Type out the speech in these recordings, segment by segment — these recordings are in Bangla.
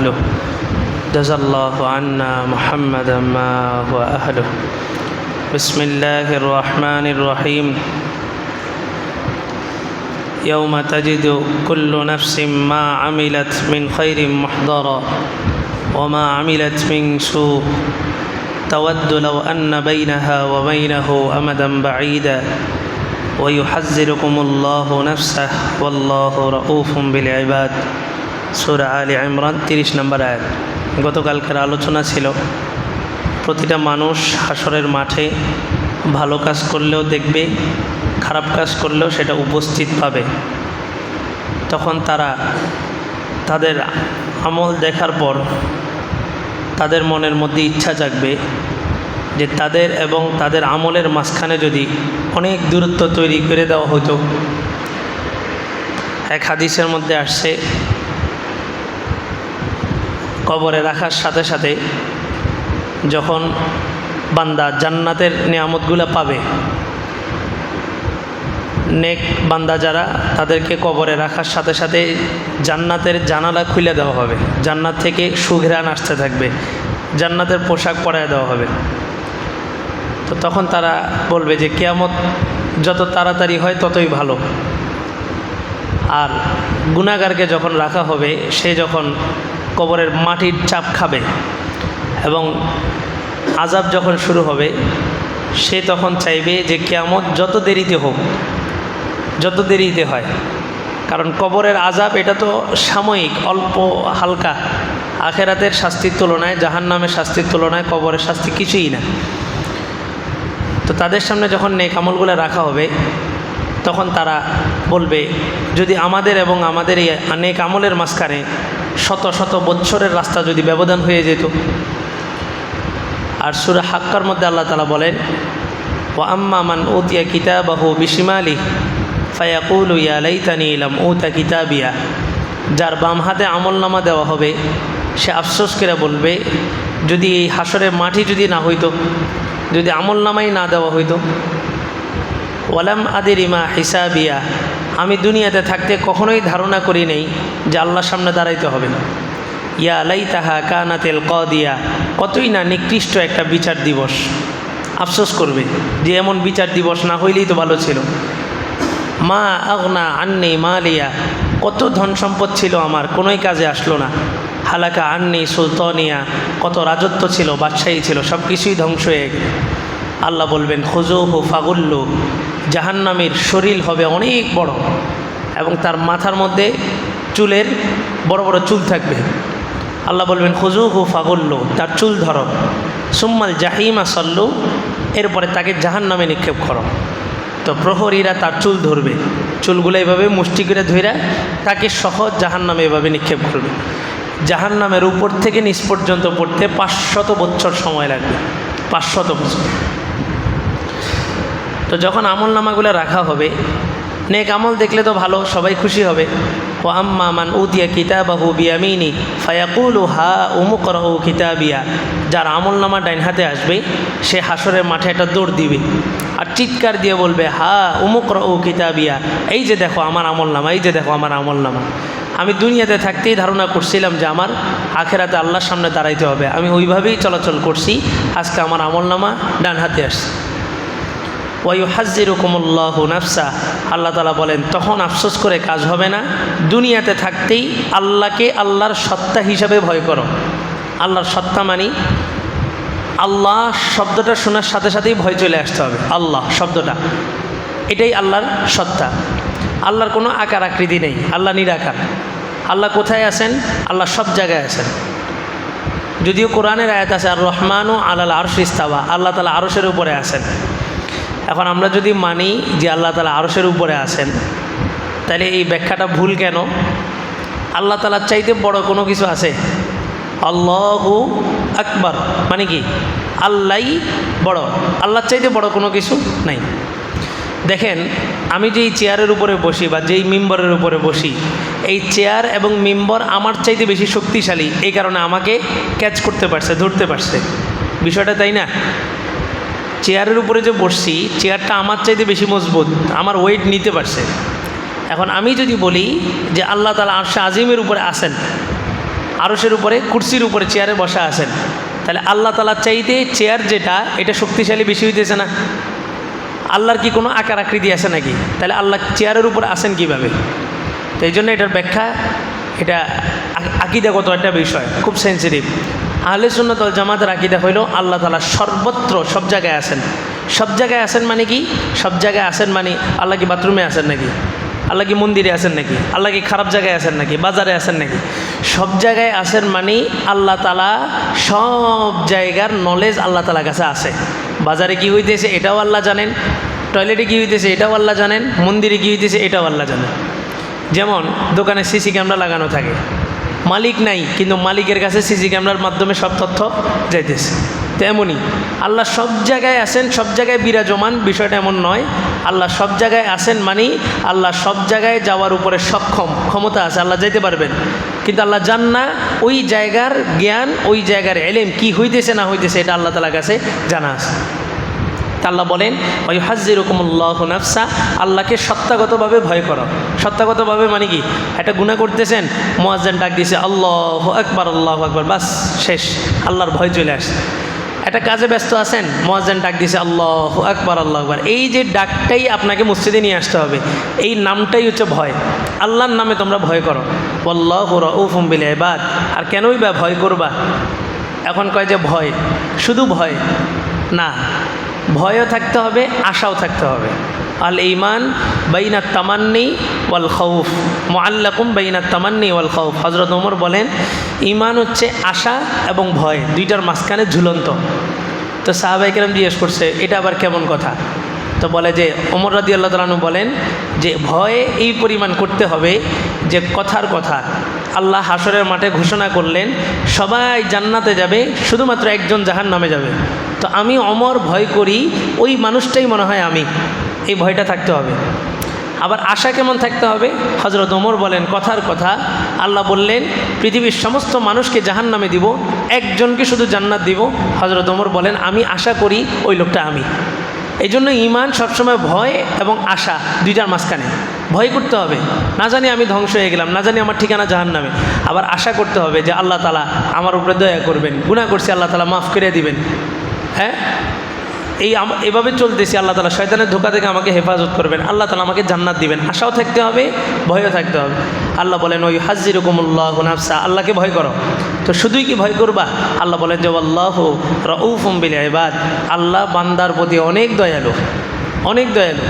أهله. جزى الله عنا محمدا ما هو أهله. بسم الله الرحمن الرحيم. يوم تجد كل نفس ما عملت من خير محضرا وما عملت من سوء. تود لو أن بينها وبينه أمدا بعيدا. ويحذركم الله نفسه والله رؤوف بالعباد. সুরা আলী ইমরান তিরিশ নম্বর আয়াত। গতকালকের আলোচনা ছিল, প্রতিটা মানুষ হাসরের মাঠে ভালো কাজ করলেও দেখবে, খারাপ কাজ করলেও সেটা উপস্থিত পাবে। তখন তারা তাদের আমল দেখার পর তাদের মনের মধ্যে ইচ্ছা জাগবে যে তাদের এবং তাদের আমলের মাঝখানে যদি অনেক দূরত্ব তৈরি করে দেওয়া হতো। এক হাদিসের মধ্যে আসছে কবরে রাখার সাথে সাথে যখন বান্দা জান্নাতের নিয়ামতগুলো পাবে, নেক বান্দা যারা, তাদেরকে কবরে রাখার সাথে সাথে জান্নাতের জানালা খুলে দেওয়া হবে। জান্নাত থেকে সুঘ্রাণ আসতে থাকবে। জান্নাতের পোশাক পরায় দেওয়া হবে। তো তখন তারা বলবে যে, কেয়ামত যত তাড়াতাড়ি হয় ততই ভালো। আর গুণাগারকে যখন রাখা হবে, সে যখন কবরের মাটির চাপ খাবে এবং আজাব যখন শুরু হবে, সে তখন চাইবে যে কেয়ামত যত দেরিতে হোক, যত দেরিতে হয়। কারণ কবরের আজাব এটা তো সাময়িক, অল্প, হালকা। আখেরাতের শাস্তির তুলনায় জাহান নামের শাস্তির তুলনায় কবরের শাস্তি কিছুই না। তো তাদের সামনে যখন নেক আমলগুলো রাখা হবে, তখন তারা বলবে, যদি আমাদের এবং আমাদের এই নেক আমলের মাঝখানে শত শত বৎসরের রাস্তা যদি ব্যবধান হয়ে যেত। আর সুরা হাক্কার মধ্যে আল্লাহ তালা বলেন ও আম্মা মান উতিয়া কিতাবাহু বিশিমালি ফায়াকুল ইয়া লাইতানি ইলাম উতা কিতাবিয়া। যার বাম হাতে আমল নামা দেওয়া হবে, সে আফসোস করে বলবে, যদি এই হাসরের মাটি যদি না হইতো, যদি আমল নামাই না দেওয়া হইতো, ওয়ালাম আদের ইমা হিসাবিয়া আমি দুনিয়াতে থাকতে কখনোই ধারণা করি নেই যে আল্লাহর সামনে দাঁড়াইতে হবে না। ইয়া আলাই তাহা কানাতেল ক দিয়া কতই না নিকৃষ্ট একটা বিচার দিবস। আফসোস করবে যে এমন বিচার দিবস না হইলেই তো ভালো ছিল। মা আগনা আন্নি মালিয়া, কত ধন সম্পদ ছিল আমার, কোনোই কাজে আসলো না। হালাকা আন্নি সুলতানিয়া, কত রাজত্ব ছিল, বাদশাহী ছিল সব কিছুই ধ্বংস হয়ে গেল। আল্লাহ বলবেন খুজুহু ফাগুল্লু জাহান্নামের শরীর হবে অনেক বড় এবং তার মাথার মধ্যে চুলের বড় বড় চুল থাকবে। আল্লাহ বলবেন খুজুহু ফাগুল্লু তার চুল ধরো। সুম্মাল জাহিমা সল্লু এরপরে তাকে জাহান্নামে নিক্ষেপ করো। তো প্রহরীরা তার চুল ধরবে। চুলগুলো এভাবে মুষ্টি করে ধরে তাকে সহজ জাহান্নামে এভাবে নিক্ষেপ করবে। জাহান্নামের উপর থেকে নিচ পর্যন্ত পড়তে পাঁচশত বছর সময় লাগবে। পাঁচশত বছর তো যখন আমল নামাগুলো রাখা হবে, নেক আমল দেখলে তো ভালো, সবাই খুশি হবে। ও আম্মা মান উতিয়া কিতাবাহু বিয়ামিনি, ফায়াকুলু হা উমুকরহু কিতাবিয়া। যার আমল নামা ডাইন হাতে আসবে, সে হাসরের মাঠে একটা দৌড় দিবে আর চিৎকার দিয়ে বলবে, হা উমুকরহু কিতাবিয়া। এই যে দেখো আমার আমল নামা এই যে দেখো আমার আমল নামা আমি দুনিয়াতে থাকতেই ধারণা করছিলাম যে আমার আখেরাতে আল্লাহর সামনে দাঁড়াইতে হবে। আমি ওইভাবেই চলাচল করছি, আজকে আমার আমল নামা ডান হাতে আসছে। ওয়ু হাজিরুকুমুল্লাহ নাফসা। আল্লাহ তালা বলেন, তখন আফসোস করে কাজ হবে না। দুনিয়াতে থাকতেই আল্লাহকে আল্লাহর সত্তা হিসাবে ভয় করো। আল্লাহর সত্তা মানি আল্লাহ শব্দটা শোনার সাথে সাথেই ভয় চলে আসতে হবে। আল্লাহ শব্দটা। এটাই আল্লাহর সত্তা। আল্লাহর কোনো আকার আকৃতি নেই। আল্লাহ নিরাকার। আল্লাহ কোথায় আছেন? আল্লাহ সব জায়গায় আছেন। যদিও কোরআনের আয়াত আছে, আর রহমানও আল্লাহ আরশ ইস্তাবা আল্লাহ তালা আরশের উপরে আছেন। এখন আমরা যদি মানি যে আল্লাহ তালা আরশের উপরে আছেন, তাহলে এই ব্যাখ্যাটা ভুল কেন? আল্লাহ তালার চাইতে বড় কোনো কিছু আছে? আল্লাহু আকবর। মানে কি? আল্লাহ বড়। আল্লাহর চাইতে বড় কোনো কিছু নাই। দেখেন, আমি যেই চেয়ারের উপরে বসি বা যেই মেম্বরের উপরে বসি, এই চেয়ার এবং মেম্বর আমার চাইতে বেশি শক্তিশালী, এই কারণে আমাকে ক্যাচ করতে পারছে, ধরতে পারছে। বিষয়টা তাই না? চেয়ারের উপরে যে বসছি চেয়ারটা আমার চাইতে বেশি মজবুত, আমার ওয়েট নিতে পারছে। এখন আমি যদি বলি যে আল্লাহ তালা আরশে আজিমের উপরে আসেন আরসের উপরে, কুর্সির উপরে চেয়ারে বসা আছেন, তাহলে আল্লাহ তালার চাইতে চেয়ার যেটা, এটা শক্তিশালী বেশি হইতেছে না? আল্লাহর কি কোনো আকার আকৃতি আছে নাকি? তাহলে আল্লাহ চেয়ারের উপর আসেন কীভাবে? তো এই জন্য এটার ব্যাখ্যা, এটা আকিদাগত একটা বিষয়, খুব সেন্সিটিভ আহলে সুন্নতল জামাতের আকিদা হইল আল্লাহ তালা সর্বত্র সব জায়গায় আছেন। সব জায়গায় আছেন মানে কি? সব জায়গায় আছেন মানে আল্লাহ কি বাথরুমে আছেন নাকি? আল্লাহ কি মন্দিরে আছেন নাকি? আল্লাহ কি খারাপ জায়গায় আছেন নাকি? বাজারে আছেন নাকি? সব জায়গায় আছেন মানে আল্লাহ তালা সব জায়গার নলেজ আল্লাহ তালার কাছে আছে। বাজারে কি হইতেছে এটাও আল্লাহ জানেন টয়লেটে কী হইতেছে এটাও আল্লাহ জানেন, মন্দিরে কী হইতেছে এটাও আল্লাহ জানেন। যেমন দোকানে সিসি ক্যামেরা লাগানো থাকে। মালিক নাই, কিন্তু মালিকের কাছে সিসি ক্যামেরার মাধ্যমে সব তথ্য যাইতেছে। তেমনই আল্লাহ সব জায়গায় আছেন, সব জায়গায় বিরাজমান, বিষয়টা এমন নয়। আল্লাহ সব জায়গায় আছেন মানে আল্লাহ সব জায়গায় যাওয়ার উপরে সক্ষম, ক্ষমতা আছে, আল্লাহ যাইতে পারবেন। কিন্তু আল্লাহ জান না ওই জায়গার জ্ঞান, ওই জায়গার এলেম কি হইতেছে না হইতেছে, এটা আল্লাহ তালার কাছে জানা আছে। আল্লাহ বলেন হাজিরকমুল্লাহ নাফসা আল্লাহকে সত্তাগতভাবে ভয় করো। সত্তাগতভাবে মানে কি? একটা গুণা করতেছেন, মোয়াজ্জেন ডাক দিয়েছে আল্লাহ একবার আল্লাহ একবার বাস, শেষ, আল্লাহর ভয় চলে আসে। একটা কাজে ব্যস্ত আছেন, মোয়াজ্জেন ডাক দিয়েছে আল্লাহ একবার আল্লাহ একবার এই যে ডাকটাই আপনাকে মসজিদে নিয়ে আসতে হবে, এই নামটাই হচ্ছে ভয়। আল্লাহর নামে তোমরা ভয় করো। আল্লাহ রউফুম বিল এবাদ আর কেনই বা ভয় করবা? এখন কয় যে ভয়? শুধু ভয়? না। ভয়ও থাকতে হবে, আশাও থাকতে হবে। আল ইমান বাইনা তামান্নি ওয়াল খৌফ মোয়াল্লাকুম বাইনা তামান্নি ওয়াল খৌফ হজরত ওমর বলেন ইমান হচ্ছে আশা এবং ভয়, দুইটার মাঝখানে ঝুলন্ত। তো সাহাবাই কেরাম জিজ্ঞেস করছে, এটা আবার কেমন কথা? তো বলে যে, ওমর রাদি আল্লাহ তালু বলেন যে, ভয়ে এই পরিমাণ করতে হবে যে কথার কথা আল্লাহ হাসরের মাঠে ঘোষণা করলেন, সবাই জান্নাতে যাবে, শুধুমাত্র একজন জাহান নামে যাবে। তো আমি অমর ভয় করি, ওই মানুষটাই মনে হয় আমি। এই ভয়টা থাকতে হবে। আবার আশা কেমন থাকতে হবে? হজরত ওমর বলেন, কথার কথা। আল্লাহ বললেন, পৃথিবীর সমস্ত মানুষকে জাহান নামে দিব, একজনকে শুধু জান্নাত দিব। হজরত ওমর বলেন, আমি আশা করি ওই লোকটা আমি। এই জন্য ইমান সবসময় ভয় এবং আশা, দুইটার মাঝখানে। ভয় করতে হবে। না জানি আমি ধ্বংস হয়ে গেলাম, না জানি আমার ঠিকানা জাহান নামে আবার আশা করতে হবে যে আল্লাহ তালা আমার উপরে দয়া করবেন গুণা করছি, আল্লাহ তালা মাফ করে দিবেন। হ্যাঁ? এই এভাবে চলতেছি, আল্লাহ তালা শয়তানের ধোকা থেকে আমাকে হেফাজত করবেন, আল্লাহ তালা আমাকে জান্নাত দিবেন। আশাও থাকতে হবে, ভয়ও থাকতে হবে। আল্লাহ বলেন ওই হাজির রকমুল্লাহ নাফসা আল্লাহকে ভয় করো। তো শুধুই কি ভয় করবা? আল্লাহ বলেন যে আল্লাহ রউফুম বিল ইবাদ আল্লাহ বান্দার প্রতি অনেক দয়ালু অনেক দয়ালু।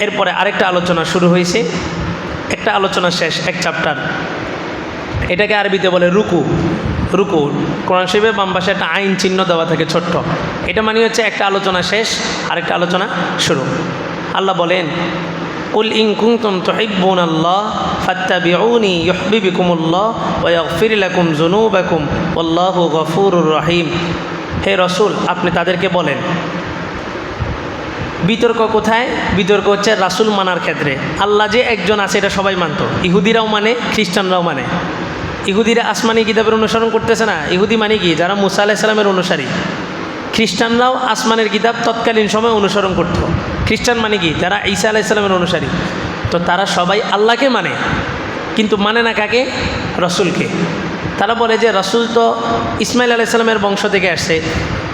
এরপরে আরেকটা আলোচনা শুরু হয়েছে। একটা আলোচনা শেষ, এক চ্যাপ্টার এটাকে আরবিতে বলে রুকু। রুকু, কোরআন শরীফে বাম পাশে একটা আইন চিহ্ন দেওয়া থাকে ছোট্ট। এটা মানে হচ্ছে একটা আলোচনা শেষ, আরেকটা আলোচনা শুরু। আল্লাহ বলেন, কুল ইন কুনতুম তুহিব্বুন আল্লাহ ফাত্তাবিউনি ইউহিব্বুকুমুল্লাহ ওয়া ইয়াগফির লাকুম যুনুবাকুম ওয়াল্লাহু গফুরুর রহিম। হে রসুল, আপনি তাদেরকে বলেন বিতর্ক কোথায়? বিতর্ক হচ্ছে রাসুল মানার ক্ষেত্রে। আল্লাহ যে একজন আছে, এটা সবাই মানত। ইহুদিরাও মানে খ্রিস্টানরাও মানে। ইহুদিরা আসমানি কিতাবের অনুসরণ করতেছে না। ইহুদি মানে কি? যারা মুসা আলাহিসাল্লামের অনুসারী। খ্রিস্টানরাও আসমানের কিতাব তৎকালীন সময় অনুসরণ করত। খ্রিস্টান মানে কি? যারা ঈসা আলাইসাল্লামের অনুসারী। তো তারা সবাই আল্লাহকে মানে। কিন্তু মানে না কাকে? রসুলকে। তারা বলে যে রসুল তো ইসমাইল আলাইসাল্লামের বংশ থেকে আসছে।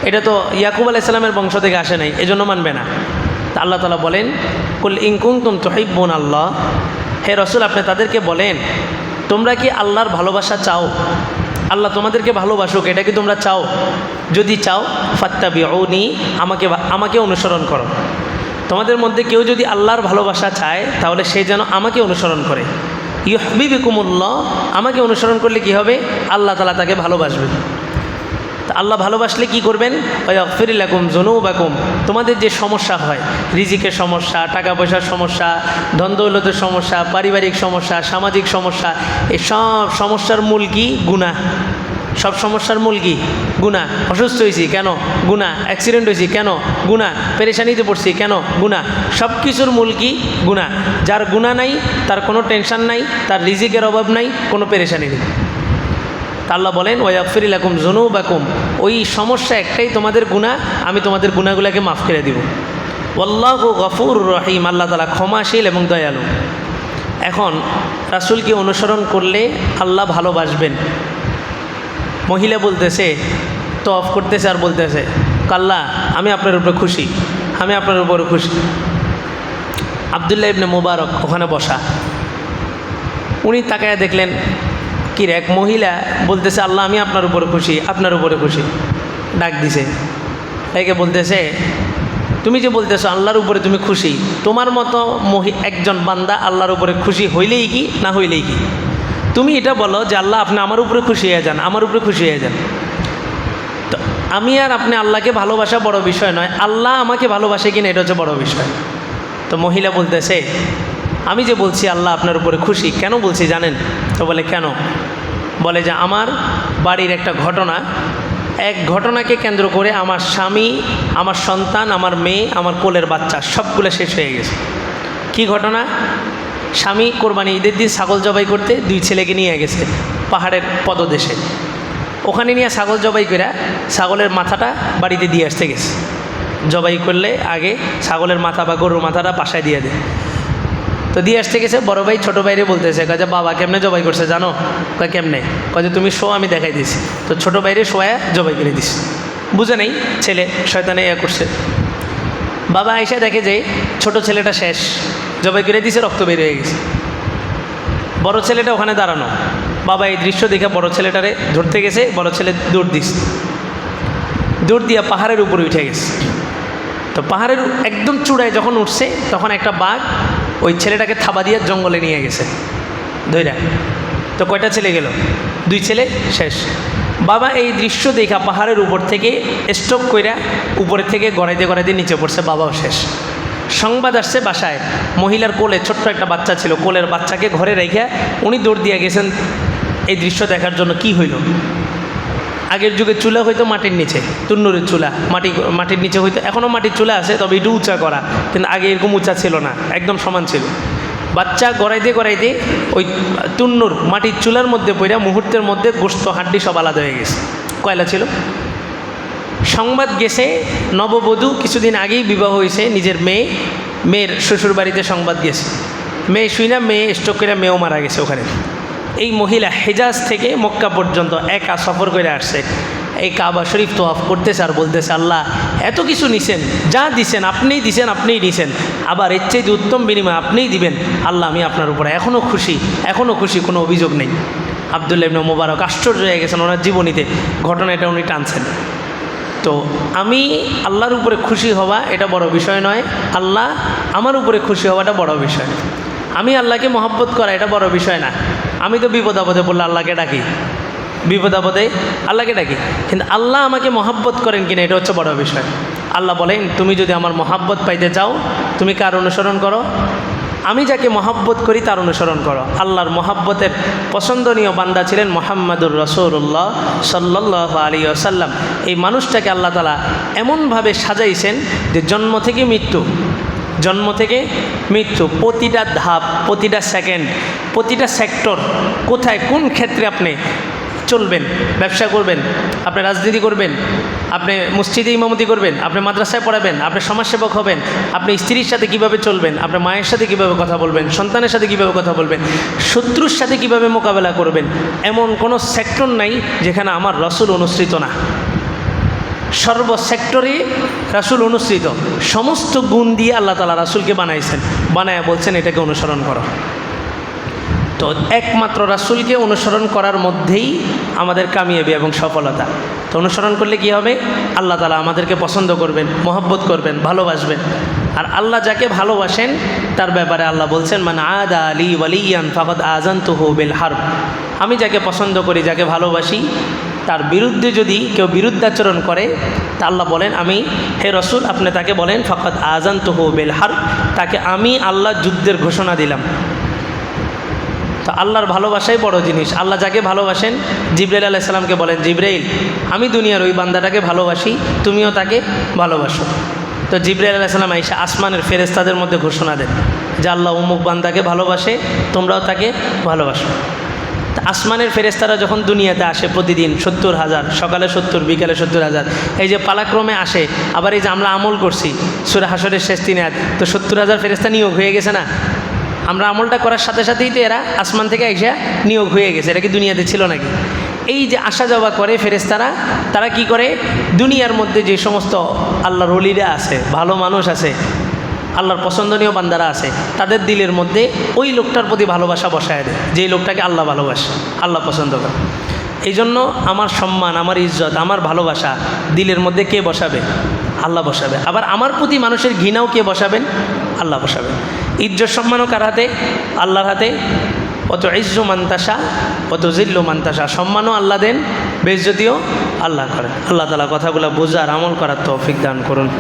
এটা তো ইয়াকুব আলাইসাল্লামের বংশ থেকে আসে নাই, এজন্য মানবে না। আল্লাহ তালা বলেন, কুল ইংকুং তুম তোহিব্বুন আল্লাহ। হে রসুল, আপনি তাদেরকে বলেন, তোমরা কি আল্লাহর ভালোবাসা চাও? আল্লাহ তোমাদেরকে ভালোবাসুক, এটা কি তোমরা চাও? যদি চাও ফাত্তা বিউনি আমাকে আমাকে অনুসরণ করো। তোমাদের মধ্যে কেউ যদি আল্লাহর ভালোবাসা চায়, তাহলে সে যেন আমাকে অনুসরণ করে। ইহবিবিকুমুল্লাহ আমাকে অনুসরণ করলে কি হবে? আল্লাহ তালা তাকে ভালোবাসবে আল্লাহ ভালোবাসলে কি করবেন? ওই ফিরিলাকুম জনুবাকুম তোমাদের যে সমস্যা হয়, রিজিকের সমস্যা, টাকা পয়সার সমস্যা, ধন দৌলতের সমস্যা, পারিবারিক সমস্যা, সামাজিক সমস্যা এই সব সমস্যার মূল কি? গুণা সব সমস্যার মূল কি? গুণা অসুস্থ হয়েছি, কেন? গুণা অ্যাক্সিডেন্ট হয়েছি, কেন? গুণা পেরেশানিতে পড়ছি, কেন? গুণা সব কিছুর মূল কি? গুণা যার গুণা নাই, তার কোনো টেনশন নাই, তার রিজিকের অভাব নাই, কোনো পেরেশানি নেই। আল্লাহ বলেন ওয়াকফিরিলাকুম জনু বাকুম ওই সমস্যা একটাই, তোমাদের গুণা আমি তোমাদের গুণাগুলোকে মাফ করে দিব। ওল্লাহ গফুর রহিম, আল্লাহ তালা ক্ষমাশীল এবং দয়ালু। এখন, রাসুলকে অনুসরণ করলে আল্লাহ ভালোবাসবেন। মহিলা বলতেছে, তো অফ করতেছে আর বলতেছে, কাল্লা, আমি আপনার উপরে খুশি, আমি আপনার উপরে খুশি। আবদুল্লাহ ইবনে মুবারক ওখানে বসা। উনি তাকায় দেখলেন কি এক মহিলা বলতেছে, আল্লাহ, আমি আপনার উপরে খুশি, আপনার উপরে খুশি। ডাক দিছে। একে বলতেছে, তুমি যে বলতেছো আল্লাহর উপরে তুমি খুশি, তোমার মতো মহি, একজন বান্দা আল্লাহর উপরে খুশি হইলেই কি, না হইলেই কি? তুমি এটা বলো যে, আল্লাহ, আপনি আমার উপরে খুশি হয়ে যান, আমার উপরে খুশি হয়ে যান। তো আমি আর আপনি আল্লাহকে ভালোবাসা বড় বিষয় নয়, আল্লাহ আমাকে ভালোবাসে কিনা, এটা হচ্ছে বড় বিষয়। তো মহিলা বলতেছে আমি যে বলছি আল্লাহ আপনার উপরে খুশি, কেন বলছি জানেন? তো বলে, কেন? বলে যে আমার বাড়ির একটা ঘটনা, এক ঘটনাকে কেন্দ্র করে আমার স্বামী, আমার সন্তান, আমার মেয়ে, আমার কোলের বাচ্চা সবগুলো শেষ হয়ে গেছে। কি ঘটনা? স্বামী কোরবানি ঈদের দিন ছাগল জবাই করতে দুই ছেলেকে নিয়ে গেছে পাহাড়ের পদদেশে। ওখানে নিয়ে ছাগল জবাই করে ছাগলের মাথাটা বাড়িতে দিয়ে আসতে গেছে। জবাই করলে আগে ছাগলের মাথা বা গরুর মাথাটা পাশায় দিয়ে দেয়। তো দিয়ে আসতে গেছে, বড় ভাই, ছোটো ভাইরে বলতেছে কাজে বাবা কেমনে জবাই করছে জানো? কয় কেমনে? কাজে তুমি শো আমি দেখাই দিছি। তো ছোটো ভাইরে শোয়া জবাই করে দিস বুঝে নেই, ছেলে শয়তানে ইয়া করছে। বাবা আইসা দেখে যে ছোট ছেলেটা শেষ, জবাই করে দিছে, রক্ত বের হয়ে গেছে। বড় ছেলেটা ওখানে দাঁড়ানো। বাবা এই দৃশ্য দেখে বড় ছেলেটারে ধরতে গেছে, বড় ছেলে দৌড় দিস দৌড় দিয়া পাহাড়ের উপরে উঠে গেছে। তো পাহাড়ের একদম চূড়ায় যখন উঠছে, তখন একটা বাঘ ওই ছেলেটাকে থাবা দিয়ে জঙ্গলে নিয়ে গেছে। ধৈরা তো কয়টা ছেলে গেল? দুই ছেলে, শেষ। বাবা এই দৃশ্য দেখা পাহাড়ের উপর থেকে স্টপ কইরা উপরের থেকে গড়াইতে গড়াইতে নিচে পড়ছে, বাবাও শেষ। সংবাদ আসছে বাসায়, মহিলার কোলে ছোট্ট একটা বাচ্চা ছিল, কোলের বাচ্চাকে ঘরে রেখে উনি দৌড় দিয়ে গেছেন এই দৃশ্য দেখার জন্য কি হইল? আগের যুগে চুলা হইতো মাটির নিচে, তুন্নুরের চুলা, মাটি, মাটির নিচে হইতো এখনও মাটির চুলা আছে, তবে একটু উঁচা করা। কিন্তু আগে এরকম উঁচা ছিল না, একদম সমান ছিল। বাচ্চা গড়াইতে গড়াইতে ওই তুন্নুর মাটির চুলার মধ্যে পড়া মুহূর্তের মধ্যে গোস্ত হাড্ডি সব আলাদা হয়ে গেছে। কয়লা ছিল? সংবাদ গেছে, নববধূ কিছুদিন আগেই বিবাহ হয়েছে, নিজের মেয়ে, মেয়ের শ্বশুর বাড়িতে সংবাদ গেছে। মেয়ে শুই না মেয়ে স্ট্রোক করে মেয়েও মারা গেছে ওখানে। এই মহিলা হেজাজ থেকে মক্কা পর্যন্ত একা সফর করে আসছে। এই কাবা শরীফ তো অফ করতেছে আর বলতেছে, আল্লাহ, এত কিছু নিছেন, যা দিছেন, আপনিই দিছেন, আপনিই নিছেন। আবার এর চেয়ে উত্তম বিনিময় আপনিই দিবেন। আল্লাহ, আমি আপনার উপরে এখনও খুশি এখনও খুশি, কোনো অভিযোগ নেই। আবদুল্লাহ ইবনে মোবারক আশ্চর্য হয়ে গেছেন ওনার জীবনীতে ঘটনা এটা উনি টানছেন। তো আমি আল্লাহর উপরে খুশি হওয়া এটা বড় বিষয় নয়, আল্লাহ আমার উপরে খুশি হওয়াটা বড় বিষয়। আমি আল্লাহকে মহব্বত করা এটা বড় বিষয় না। আমি তো বিপদ আপদে বললে আল্লাহকে ডাকি। বিপদ আপদে আল্লাহকে ডাকি। কিন্তু আল্লাহ আমাকে মহাব্বত করেন কিনা এটা হচ্ছে বড় বিষয়। আল্লাহ বলেন, তুমি যদি আমার মহাব্বত পাইতে চাও, তুমি কার অনুসরণ করো? আমি যাকে মহাব্বত করি তার অনুসরণ করো। আল্লাহর মহাব্বতের পছন্দনীয় বান্দা ছিলেন মোহাম্মদুর রসৌল্লাহ সাল্লাহ আলী আসাল্লাম এই মানুষটাকে আল্লাহ তালা এমনভাবে সাজাইছেন যে জন্ম থেকে মৃত্যু জন্ম থেকে মৃত্যু, প্রতিটা ধাপ, প্রতিটা সেকেন্ড প্রতিটা সেক্টর কোথায়, কোন ক্ষেত্রে আপনি চলবেন, ব্যবসা করবেন, আপনি রাজনীতি করবেন, আপনি মসজিদে ইমামতি করবেন, আপনি মাদ্রাসায় পড়াবেন, আপনি সমাজসেবক হবেন, আপনি স্ত্রীর সাথে কীভাবে চলবেন আপনার মায়ের সাথে কীভাবে কথা বলবেন, সন্তানের সাথে কীভাবে কথা বলবেন, শত্রুর সাথে কীভাবে মোকাবেলা করবেন, এমন কোনো সেক্টর নাই যেখানে আমার রসুল অনুসৃত না। সর্ব সেক্টরে রাসুল অনুসৃত। সমস্ত গুণ দিয়ে আল্লাহ তালা রাসুলকে বানাইছেন। বানায় বলছেন, এটাকে অনুসরণ করো। তো একমাত্র রাসুলকে অনুসরণ করার মধ্যেই আমাদের কামিয়াবি এবং সফলতা। তো অনুসরণ করলে কি হবে? আল্লাহ তালা আমাদেরকে পছন্দ করবেন, মহব্বত করবেন, ভালোবাসবেন। আর আল্লাহ যাকে ভালোবাসেন, তার ব্যাপারে আল্লাহ বলছেন মানে আদা আলী ওয়ালিয়ান ফাকদ আজান তুহু বিল হার আমি যাকে পছন্দ করি, যাকে ভালোবাসি তার বিরুদ্ধে যদি কেউ বিরুদ্ধাচরণ করে, তা আল্লাহ বলেন, আমি, হে রসুল, আপনি তাকে বলেন ফকত আজান তুহু বিল হার তাকে আমি আল্লাহ যুদ্ধের ঘোষণা দিলাম। তো আল্লাহর ভালোবাসাই বড় জিনিস। আল্লাহ যাকে ভালোবাসেন, জিব্রাইল আলাইসাল্লামকে বলেন, জিব্রাইল, আমি দুনিয়ার ওই বান্দাটাকে ভালোবাসি, তুমিও তাকে ভালোবাসো। তো জিব্রাইল আলাইসাল্লাম আইসা আসমানের ফেরেস্তাদের মধ্যে ঘোষণা দেন যে, আল্লাহ উমুক বান্দাকে ভালোবাসে, তোমরাও তাকে ভালোবাসো। আসমানের ফেরেস্তারা যখন দুনিয়াতে আসে প্রতিদিন সত্তর হাজার, সকালে সত্তর, বিকালে সত্তর হাজার, এই যে পালাক্রমে আসে, আবার এই যে আমরা আমল করছি, সুরা হাসরের শেষ দিনে তো সত্তর হাজার ফেরেস্তা নিয়োগ হয়ে গেছে না? আমরা আমলটা করার সাথে সাথেই তো এরা আসমান থেকে এসে নিয়োগ হয়ে গেছে, এটা কি দুনিয়াতে ছিল নাকি? এই যে আসা যাওয়া করে ফেরেস্তারা তারা কি করে? দুনিয়ার মধ্যে যে সমস্ত আল্লাহর অলিরা আছে, ভালো মানুষ আছে আল্লাহর পছন্দনীয় বান্দারা আছে, তাদের দিলের মধ্যে ওই লোকটার প্রতি ভালোবাসা বসায় দেয়, যেই লোকটাকে আল্লাহ ভালোবাসে, আল্লাহ পছন্দ করে। এই জন্য আমার সম্মান, আমার ইজ্জত, আমার ভালোবাসা দিলের মধ্যে কে বসাবে? আল্লাহ বসাবে। আবার আমার প্রতি মানুষের ঘৃণাও কে বসাবেন? আল্লাহ বসাবেন। ইজ্জত সম্মানও কার হাতে? আল্লাহর হাতে। অত ইজ্জু মান্তাসা অত জিল্লু মান্তাসা সম্মানও আল্লাহ দেন বেজ্জতিও আল্লাহ করেন। আল্লাহ তালা কথাগুলো বোঝার আমল করার তৌফিক দান করুন।